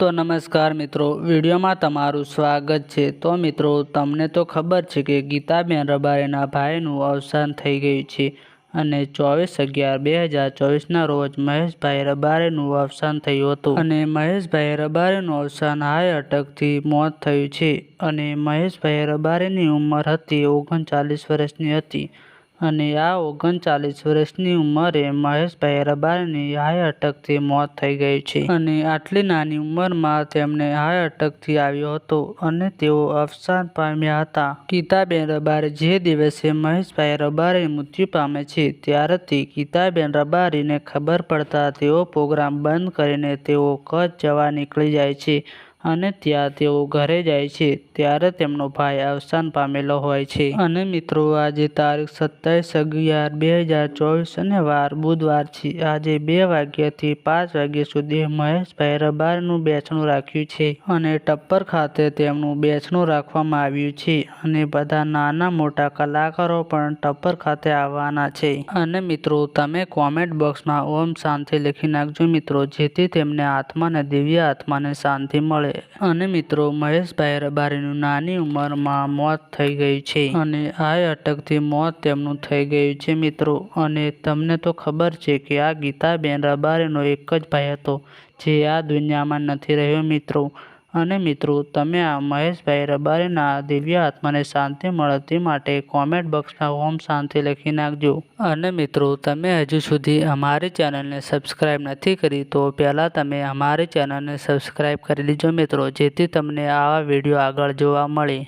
તો નમસ્કાર મિત્રો, વિડીયોમાં તમારું સ્વાગત છે. તો મિત્રો, તમને તો ખબર છે કે ગીતાબેન રબારીના ભાઈનું અવસાન થઈ ગયું છે અને ચોવીસ અગિયાર બે હજાર ચોવીસના રોજ મહેશભાઈ રબારીનું અવસાન થયું હતું અને મહેશભાઈ રબારીનું અવસાન હાઈ અટકથી મોત થયું છે અને મહેશભાઈ રબારીની ઉંમર હતી ઓગણચાલીસ વર્ષની હતી. અને આ ઓગણચાલીસ વર્ષની ઉંમરે મહેશભાઈ રબારીની હાઈ અટકથી મોત થઈ ગઈ છે. અને આટલી નાની ઉંમરમાં તેમને હાઈ અટકથી આવ્યો હતો અને તેઓ અવસાન પામ્યા હતા. ગીતાબેન રબારી જે દિવસે મહેશભાઈ રબારી મૃત્યુ પામે છે, ત્યારથી ગીતાબેન રબારીને ખબર પડતા તેઓ પ્રોગ્રામ બંધ કરીને તેઓ કચ્છ જવા નીકળી જાય છે. અને ત્યાં તેઓ ઘરે જાય છે, ત્યારે તેમનો ભાઈ અવસાન પામેલો હોય છે. અને મિત્રો, આજે તારીખ સત્તાવીસ અગિયાર બે હજાર ચોવીસ અને વાર બુધવાર છે. આજે બે વાગ્યાથી પાંચ વાગ્યા સુધી મહેશભાઈ રબારનું બેસણું રાખ્યું છે અને ટપ્પર ખાતે તેમનું બેસણું રાખવામાં આવ્યું છે અને બધા નાના મોટા કલાકારો પણ ટપ્પર ખાતે આવવાના છે. અને મિત્રો, તમે કોમેન્ટ બોક્સમાં ઓમ શાંતિ લખી નાખજો મિત્રો, જેથી તેમને આત્માને દિવ્ય આત્માને શાંતિ મળે. અને મિત્રો, મહેશભાઈ રબારીનું નાની ઉંમરમાં મોત થઈ ગયું છે અને આ અટકથી મોત તેમનું થઈ ગયું છે, મિત્રો. અને તમને તો ખબર છે કે આ ગીતાબેન રબારીનો એક જ ભાઈ હતો, જે આ દુનિયામાં નથી રહ્યો, મિત્રો. અને મિત્રો, તમે આ મહેશભાઈ રબારીના દિવ્ય આત્માને શાંતિ મળે તે માટે કોમેન્ટ બોક્સમાં ઓમ શાંતિ લખી નાખજો. અને મિત્રો, તમે હજુ સુધી અમારી ચેનલને સબસ્ક્રાઈબ નથી કરી, તો પહેલાં તમે અમારી ચેનલને સબસ્ક્રાઈબ કરી લીજો મિત્રો, જેથી તમને આવા વીડિયો આગળ જોવા મળે.